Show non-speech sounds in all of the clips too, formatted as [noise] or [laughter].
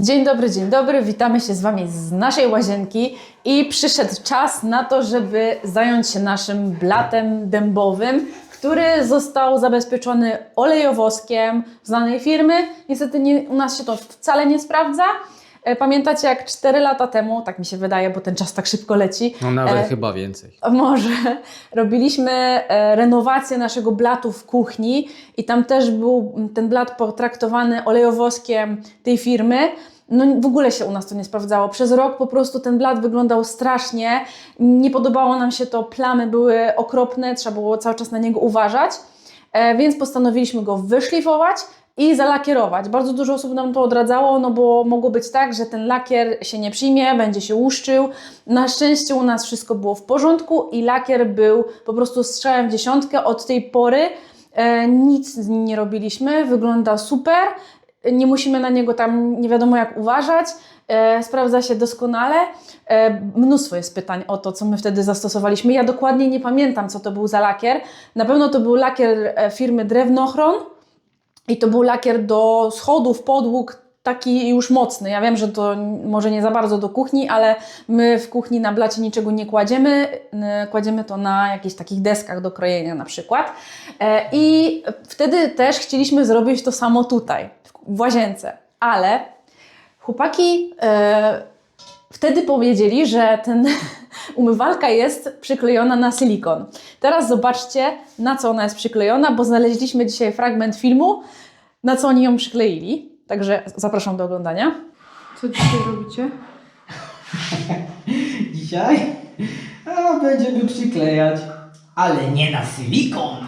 Dzień dobry, dzień dobry. Witamy się z Wami z naszej łazienki i przyszedł czas na to, żeby zająć się naszym blatem dębowym, który został zabezpieczony olejowoskiem znanej firmy. Niestety nie, u nas się to wcale nie sprawdza. E, Pamiętacie jak 4 lata temu, tak mi się wydaje, bo ten czas tak szybko leci, No nawet E, chyba więcej. może robiliśmy e, renowację naszego blatu w kuchni i tam też był ten blat potraktowany olejowoskiem tej firmy. No w ogóle się u nas to nie sprawdzało. Przez rok po prostu ten blat wyglądał strasznie. Nie podobało nam się to, plamy były okropne, trzeba było cały czas na niego uważać. E, więc postanowiliśmy go wyszlifować i zalakierować. Bardzo dużo osób nam to odradzało, no bo mogło być tak, że ten lakier się nie przyjmie, będzie się łuszczył. Na szczęście u nas wszystko było w porządku i lakier był po prostu strzałem w dziesiątkę. Od tej pory e, nic z nim nie robiliśmy, wygląda super. Nie musimy na niego tam nie wiadomo jak uważać. E, sprawdza się doskonale. E, mnóstwo jest pytań o to, co my wtedy zastosowaliśmy. Ja dokładnie nie pamiętam, co to był za lakier. Na pewno to był lakier e, firmy Drewnochron. I to był lakier do schodów, podłóg, taki już mocny. Ja wiem, że to może nie za bardzo do kuchni, ale my w kuchni na blacie niczego nie kładziemy. N- Kładziemy to na jakichś takich deskach do krojenia na przykład. E, I wtedy też chcieliśmy zrobić to samo tutaj, w łazience. Ale chłopaki e, wtedy powiedzieli, że ten [laughs] umywalka jest przyklejona na silikon. Teraz zobaczcie, na co ona jest przyklejona, bo znaleźliśmy dzisiaj fragment filmu, na co oni ją przykleili. Także zapraszam do oglądania. Co dzisiaj robicie? [laughs] Dzisiaj? A będziemy przyklejać. Ale nie na silikon.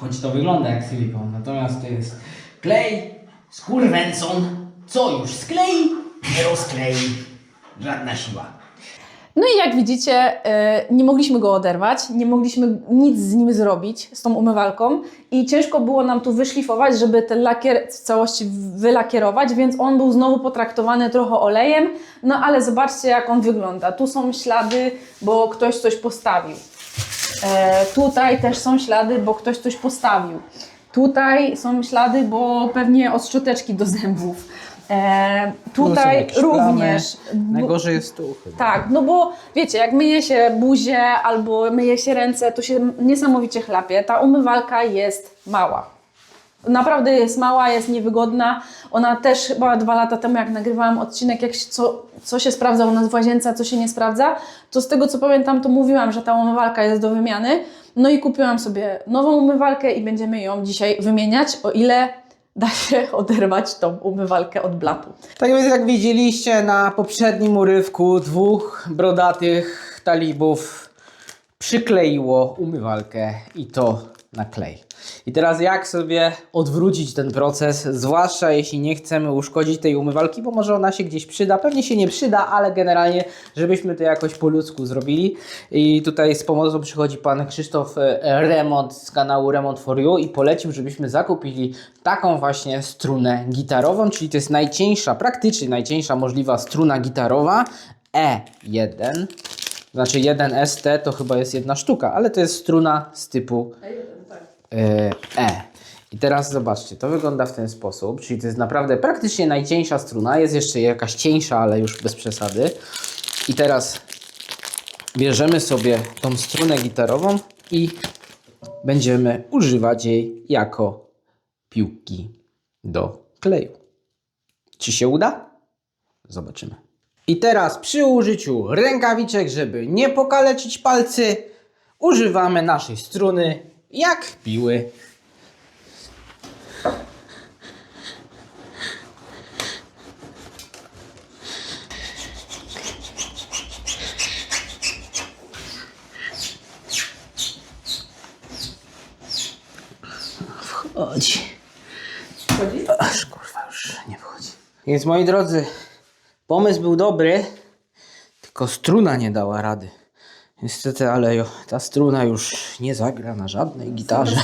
Choć to wygląda jak silikon, natomiast to jest klej z kurwęcon. Co już sklei, nie rozklei. Żadna siła. No i jak widzicie, e, nie mogliśmy go oderwać, nie mogliśmy nic z nim zrobić, z tą umywalką i ciężko było nam tu wyszlifować, żeby ten lakier w całości wylakierować, więc on był znowu potraktowany trochę olejem, no ale zobaczcie jak on wygląda. Tu są ślady, bo ktoś coś postawił. E, tutaj też są ślady, bo ktoś coś postawił. Tutaj są ślady, bo pewnie od szczoteczki do zębów. E, tutaj jakieś również. Najgorzej jest tu chyba. Tak, no bo wiecie, jak myje się buzię albo myje się ręce, to się niesamowicie chlapie. Ta umywalka jest mała. Naprawdę jest mała, jest niewygodna. Ona też chyba dwa lata temu, jak nagrywałam odcinek, jak się, co, co się sprawdza u nas w łazience, a co się nie sprawdza, to z tego co pamiętam, to mówiłam, że ta umywalka jest do wymiany. No i kupiłam sobie nową umywalkę i będziemy ją dzisiaj wymieniać, o ile da się oderwać tą umywalkę od blatu. Tak więc jak widzieliście na poprzednim urywku dwóch brodatych talibów przykleiło umywalkę i to na klej. I teraz jak sobie odwrócić ten proces, zwłaszcza jeśli nie chcemy uszkodzić tej umywalki, bo może ona się gdzieś przyda, pewnie się nie przyda, ale generalnie, żebyśmy to jakoś po ludzku zrobili. I tutaj z pomocą przychodzi pan Krzysztof e, Remont z kanału Remont for You i polecił, żebyśmy zakupili taką właśnie strunę gitarową, czyli to jest najcieńsza, praktycznie najcieńsza możliwa struna gitarowa E1. Znaczy 1ST to chyba jest jedna sztuka, ale to jest struna z typu e, E. I teraz zobaczcie, to wygląda w ten sposób, czyli to jest naprawdę praktycznie najcieńsza struna, jest jeszcze jakaś cieńsza, ale już bez przesady. I teraz bierzemy sobie tą strunę gitarową i będziemy używać jej jako piłki do kleju. Czy się uda? Zobaczymy. I teraz przy użyciu rękawiczek, żeby nie pokaleczyć palcy, używamy naszej struny jak piły. Wchodzi. Aż kurwa już nie wchodzi. Więc moi drodzy, pomysł był dobry, tylko struna nie dała rady. Niestety, ale jo, ta struna już nie zagra na żadnej gitarze.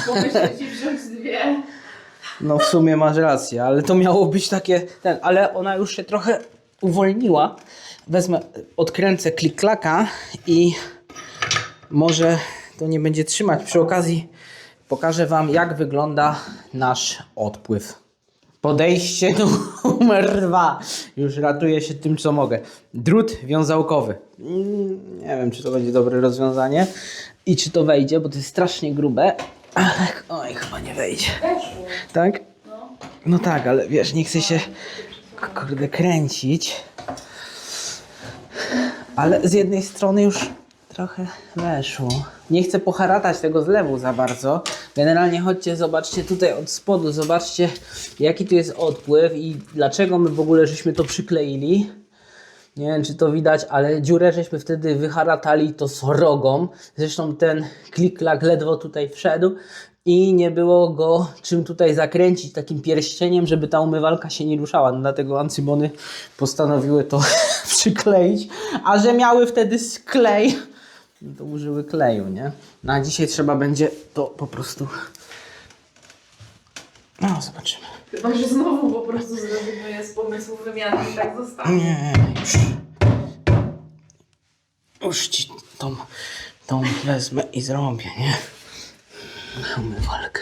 No w sumie masz rację, ale to miało być takie ten, ale ona już się trochę uwolniła. Wezmę, odkręcę klik-klaka i może to nie będzie trzymać. Przy okazji pokażę Wam jak wygląda nasz odpływ. Podejście do Numer dwa. Już ratuję się tym, co mogę. Drut wiązałkowy. Mm, Nie wiem, czy to będzie dobre rozwiązanie i czy to wejdzie, bo to jest strasznie grube. Ale oj, chyba nie wejdzie. Tak? No tak, ale wiesz, nie chcę się kurde kręcić. Ale z jednej strony już trochę weszło. Nie chcę poharatać tego zlewu za bardzo. Generalnie chodźcie, zobaczcie tutaj od spodu, zobaczcie jaki tu jest odpływ i dlaczego my w ogóle żeśmy to przykleili. Nie wiem, czy to widać, ale dziurę żeśmy wtedy wyharatali to srogą. Zresztą ten klik-klak ledwo tutaj wszedł i nie było go czym tutaj zakręcić takim pierścieniem, żeby ta umywalka się nie ruszała. No, dlatego ancymony postanowiły to [laughs] przykleić, a że miały wtedy sklej, no to użyły kleju, nie? No a dzisiaj trzeba będzie to po prostu... No, zobaczymy. Chyba, że znowu po prostu zrezygnuję z pomysłu wymiany i tak zostanie. Nie, już. Już ci tą, tą wezmę i zrobię, nie? Umywalkę.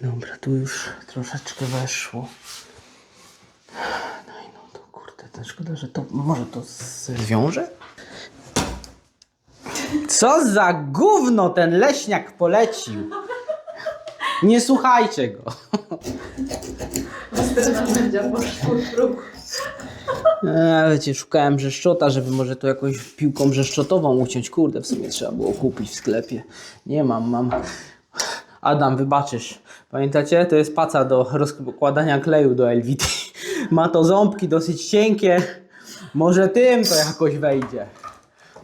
Dobra, tu już troszeczkę weszło. No i no to kurde, to szkoda, że to może to zwiąże? Co za gówno ten leśniak polecił? Nie słuchajcie go. E, wiecie, szukałem brzeszczota, żeby może to jakąś piłką brzeszczotową uciąć. Kurde, w sumie trzeba było kupić w sklepie. Nie mam, mam. Adam, wybaczysz. Pamiętacie? To jest paca do rozkładania kleju do LVT. Ma to ząbki dosyć cienkie. Może tym to jakoś wejdzie.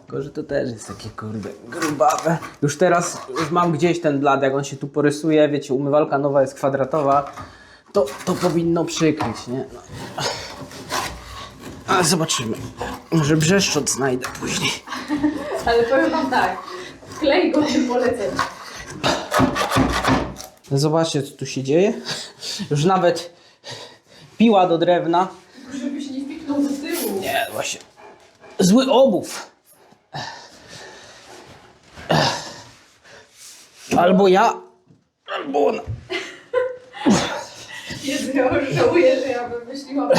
Tylko, że to też jest takie kurde grubawe. Już teraz już mam gdzieś ten blad, jak on się tu porysuje. Wiecie, umywalka nowa jest kwadratowa. To, to powinno przykryć, nie? No. Ale zobaczymy. Może brzeszczot znajdę później. Ale powiem wam tak, klej go tym polecenia. Zobaczcie, co tu się dzieje. Już nawet piła do drewna. Nie wpiknął do tyłu. Nie, właśnie. Zły obów. Albo ja, albo ona. [laughs] Jezu, ja już żałuję, że ja wymyśliłam.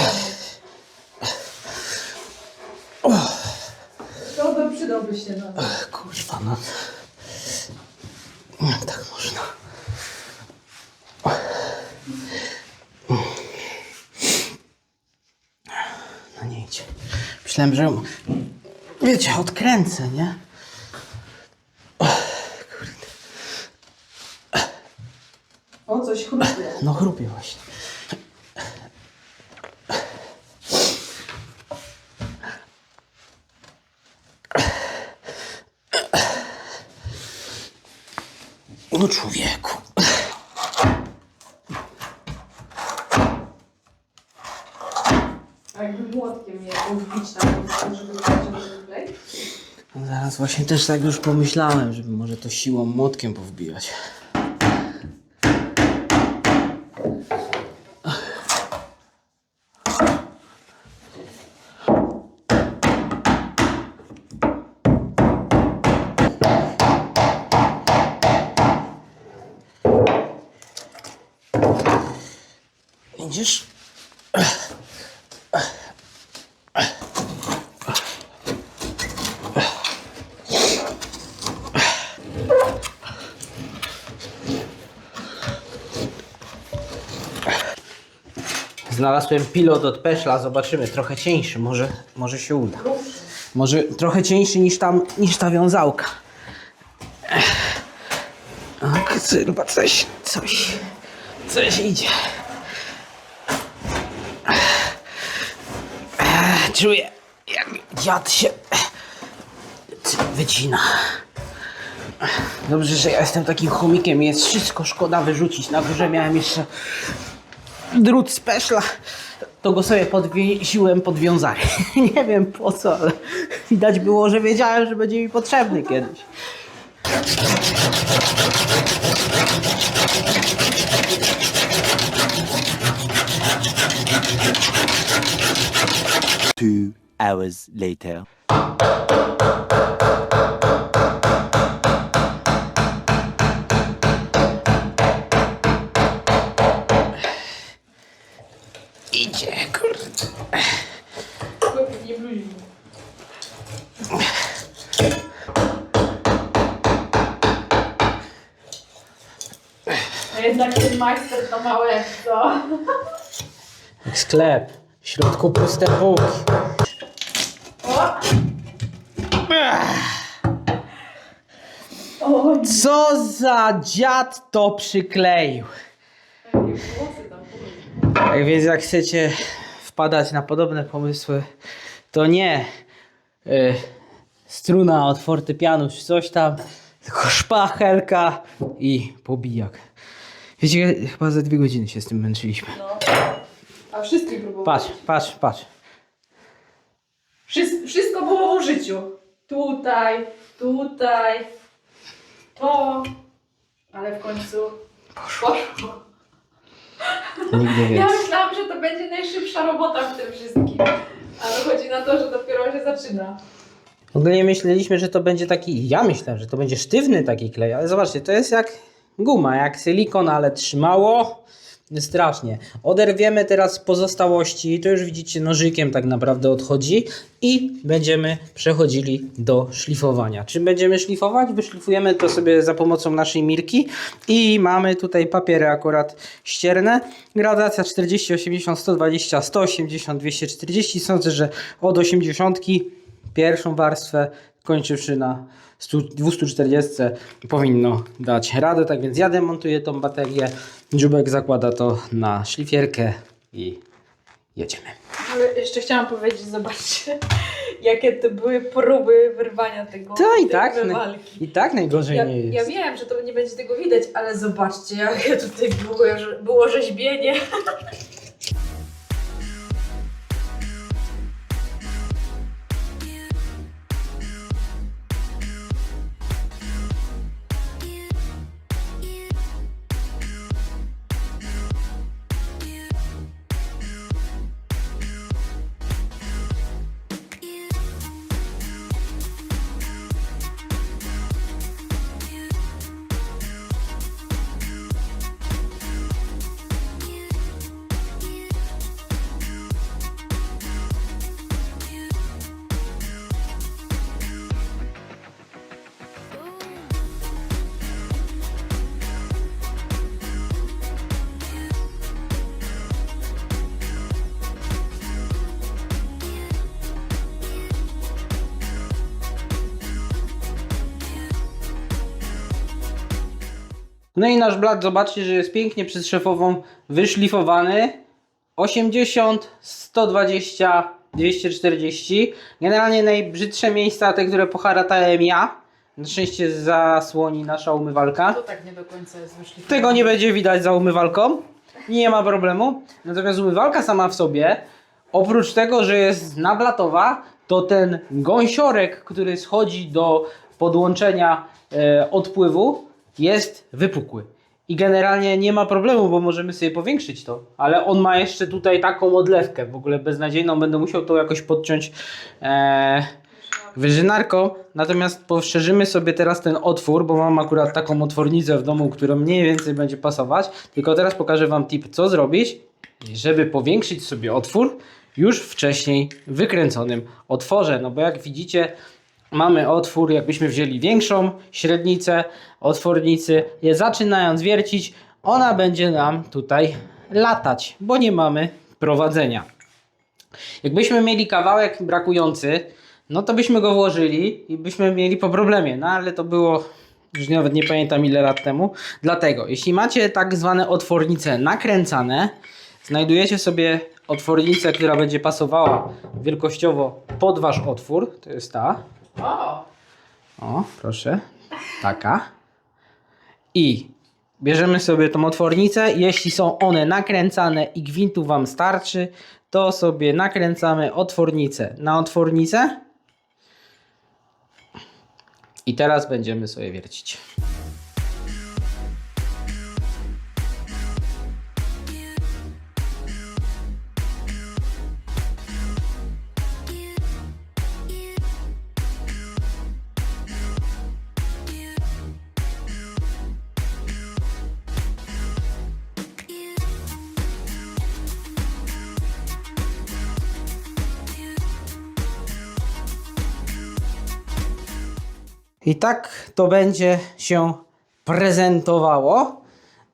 Szkoda, przydałby się nam. Kurwa, no. Jak tak można? No nie idzie. Myślałem, że wiecie, odkręcę, nie? Kurde. O, coś chrupie. No chrupie właśnie. No człowieku. A jakby młotkiem je wbić tam, żeby wyciągnąć ten klej? No zaraz właśnie też tak już pomyślałem, żeby może to siłą młotkiem powbijać. Znalazłem pilot od Peszla, zobaczymy, trochę cieńszy, może, może się uda. Może trochę cieńszy niż, tam, niż ta wiązałka. O, chyba coś, coś, coś idzie. Czuję, jak dziad się wycina. Dobrze, że ja jestem takim chomikiem, jest wszystko szkoda wyrzucić. Na górze miałem jeszcze drut z peszla, to go sobie podwiesiłem pod wiązary. [laughs] Nie wiem po co, ale widać było, że wiedziałem, że będzie mi potrzebny kiedyś. Two hours later. Majster to małe, co? Jak sklep. W środku puste półki. O! O, Co za dziad to przykleił? jakie włosy tam były. Tak więc jak chcecie wpadać na podobne pomysły, to nie y, struna od fortepianu czy coś tam, tylko szpachelka i pobijak. Wiecie, chyba za dwie godziny się z tym męczyliśmy. No. A wszystkie próbowali. Patrz, patrz, patrz. Wszystko, wszystko było w użyciu. Tutaj, tutaj, to, ale w końcu poszło. Nigdy Ja więcej. myślałam, że to będzie najszybsza robota w tym wszystkim. A wychodzi na to, że dopiero się zaczyna. Ogólnie myśleliśmy, że to będzie taki, ja myślałem, że to będzie sztywny taki klej, ale zobaczcie, to jest jak guma, jak silikon, ale trzymało strasznie. Oderwiemy teraz pozostałości, to już widzicie nożykiem tak naprawdę odchodzi i będziemy przechodzili do szlifowania. Czym będziemy szlifować? Wyszlifujemy to sobie za pomocą naszej mirki i mamy tutaj papiery akurat ścierne. Gradacja 40, 80, 120, 180, 240. Sądzę, że od 80 pierwszą warstwę, kończywszy na 100 240, powinno dać radę. Tak więc ja demontuję tą baterię, Dziubek zakłada to na szlifierkę i jedziemy. Ale jeszcze chciałam powiedzieć, zobaczcie, [laughs] jakie to były próby wyrwania tego. To i tak, i tak najgorzej Ja, nie jest. ja wiem, że to nie będzie tego widać, ale zobaczcie, jakie tutaj było, było rzeźbienie. [laughs] No i nasz blat, zobaczcie, że jest pięknie przez szefową wyszlifowany. 80, 120, 240. Generalnie najbrzydsze miejsca, te, które poharatałem ja. Na szczęście zasłoni nasza umywalka. To tak nie do końca jest wyszli. Tego nie będzie widać za umywalką. Nie ma problemu. Natomiast umywalka sama w sobie, oprócz tego, że jest nablatowa, to ten gąsiorek, który schodzi do podłączenia e, odpływu, jest wypukły. I generalnie nie ma problemu, bo możemy sobie powiększyć to. Ale on ma jeszcze tutaj taką odlewkę, w ogóle beznadziejną. Będę musiał to jakoś podciąć e, wyżynarką. Natomiast poszerzymy sobie teraz ten otwór, bo mam akurat taką otwornicę w domu, która mniej więcej będzie pasować. Tylko teraz pokażę Wam tip, co zrobić, żeby powiększyć sobie otwór już wcześniej wykręconym otworze. No bo jak widzicie, mamy otwór, jakbyśmy wzięli większą średnicę otwornicy, je zaczynając wiercić, ona będzie nam tutaj latać, bo nie mamy prowadzenia. Jakbyśmy mieli kawałek brakujący, no to byśmy go włożyli i byśmy mieli po problemie. No ale to było już nawet nie pamiętam ile lat temu. Dlatego, jeśli macie tak zwane otwornice nakręcane, znajdujecie sobie otwornicę, która będzie pasowała wielkościowo pod wasz otwór. To jest ta. O! Proszę. Taka. I bierzemy sobie tą otwornicę. Jeśli są one nakręcane i gwintu Wam starczy, to sobie nakręcamy otwornicę na otwornicę. I teraz będziemy sobie wiercić. I tak to będzie się prezentowało.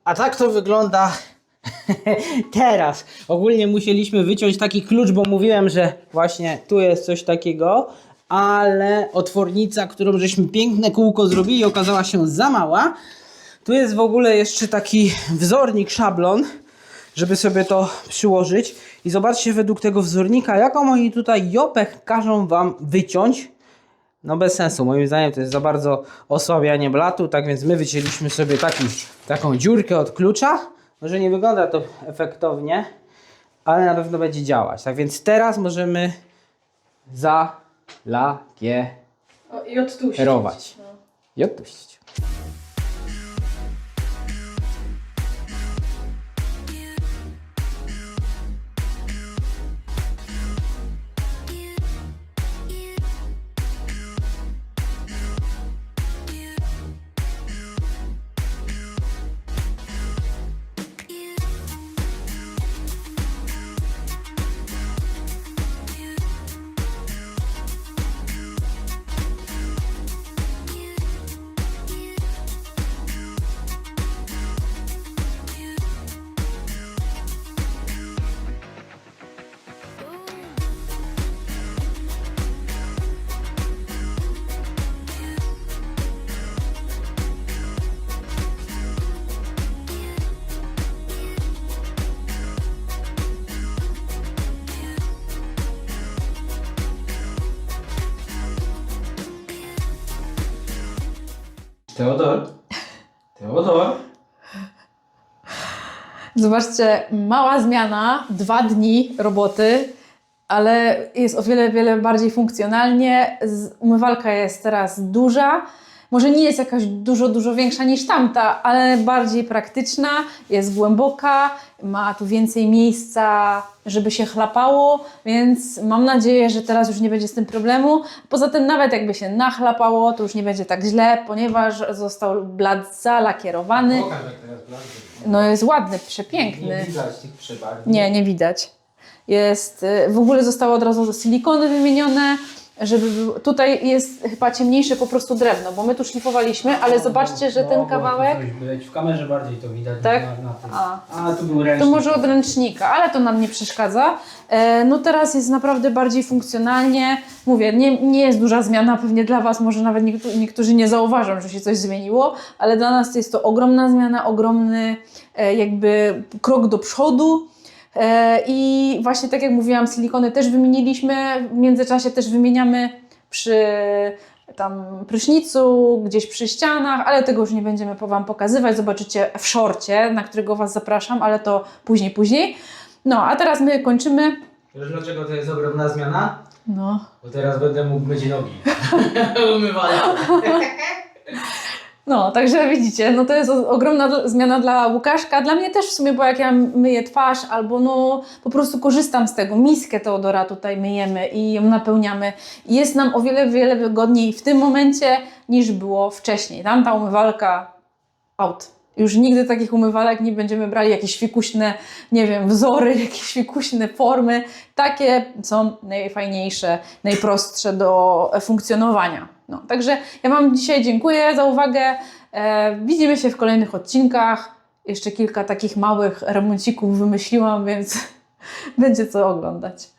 A tak to wygląda [laughs] teraz. Ogólnie musieliśmy wyciąć taki klucz, bo mówiłem, że właśnie tu jest coś takiego, ale otwornica, którą żeśmy piękne kółko zrobili, okazała się za mała. Tu jest w ogóle jeszcze taki wzornik, szablon, żeby sobie to przyłożyć. I zobaczcie według tego wzornika, jaką oni tutaj jopę każą wam wyciąć. No bez sensu, moim zdaniem to jest za bardzo osłabianie blatu, tak więc my wycięliśmy sobie taki, taką dziurkę od klucza. Może nie wygląda to efektownie, ale na pewno będzie działać. Tak więc teraz możemy zalakierować I odtuścić. i odpuścić. Teodor? Teodor? Zobaczcie, mała zmiana, dwa dni roboty, ale jest o wiele, wiele bardziej funkcjonalnie. Umywalka jest teraz duża. Może nie jest jakaś dużo, dużo większa niż tamta, ale bardziej praktyczna, jest głęboka, ma tu więcej miejsca, żeby się chlapało, więc mam nadzieję, że teraz już nie będzie z tym problemu. Poza tym, nawet jakby się nachlapało, to już nie będzie tak źle, ponieważ został blat zalakierowany. No jest ładny, przepiękny. widać tych przebarwień. Nie, nie widać. Jest, y, w ogóle zostało od razu silikony wymienione, żeby był- tutaj jest chyba ciemniejsze po prostu drewno, bo my tu szlifowaliśmy, ale zobaczcie, że ten kawałek, W kamerze bardziej to widać Tak? na, na tym. A. A tu był ręcznik. to może od ręcznika, ale to nam nie przeszkadza. E, No teraz jest naprawdę bardziej funkcjonalnie. Mówię, nie, nie jest duża zmiana, pewnie dla Was może nawet niektórzy, niektórzy nie zauważą, że się coś zmieniło, ale dla nas jest to ogromna zmiana, ogromny e, jakby krok do przodu. E, I właśnie tak jak mówiłam, silikony też wymieniliśmy, w międzyczasie też wymieniamy przy tam prysznicu, gdzieś przy ścianach, ale tego już nie będziemy po Wam pokazywać. Zobaczycie w szorcie, na którego Was zapraszam, ale to później, później. No, a teraz my kończymy. Wiesz dlaczego to jest ogromna zmiana? No, Bo teraz będę mógł myć nogi. [laughs] Umywalkę. [laughs] no także widzicie, no to jest ogromna zmiana dla Łukaszka. Dla mnie też w sumie, bo jak ja myję twarz albo no po prostu korzystam z tego. Miskę Teodora tutaj myjemy i ją napełniamy. Jest nam o wiele, wiele wygodniej w tym momencie niż było wcześniej. Tamta umywalka out. Już nigdy takich umywalek nie będziemy brali, jakieś fikuśne, nie wiem, wzory, [laughs] jakieś fikuśne formy. Takie są najfajniejsze, najprostsze do funkcjonowania. No, także ja Wam dzisiaj dziękuję za uwagę. E, widzimy się w kolejnych odcinkach. Jeszcze kilka takich małych remoncików wymyśliłam, więc [laughs] będzie co oglądać.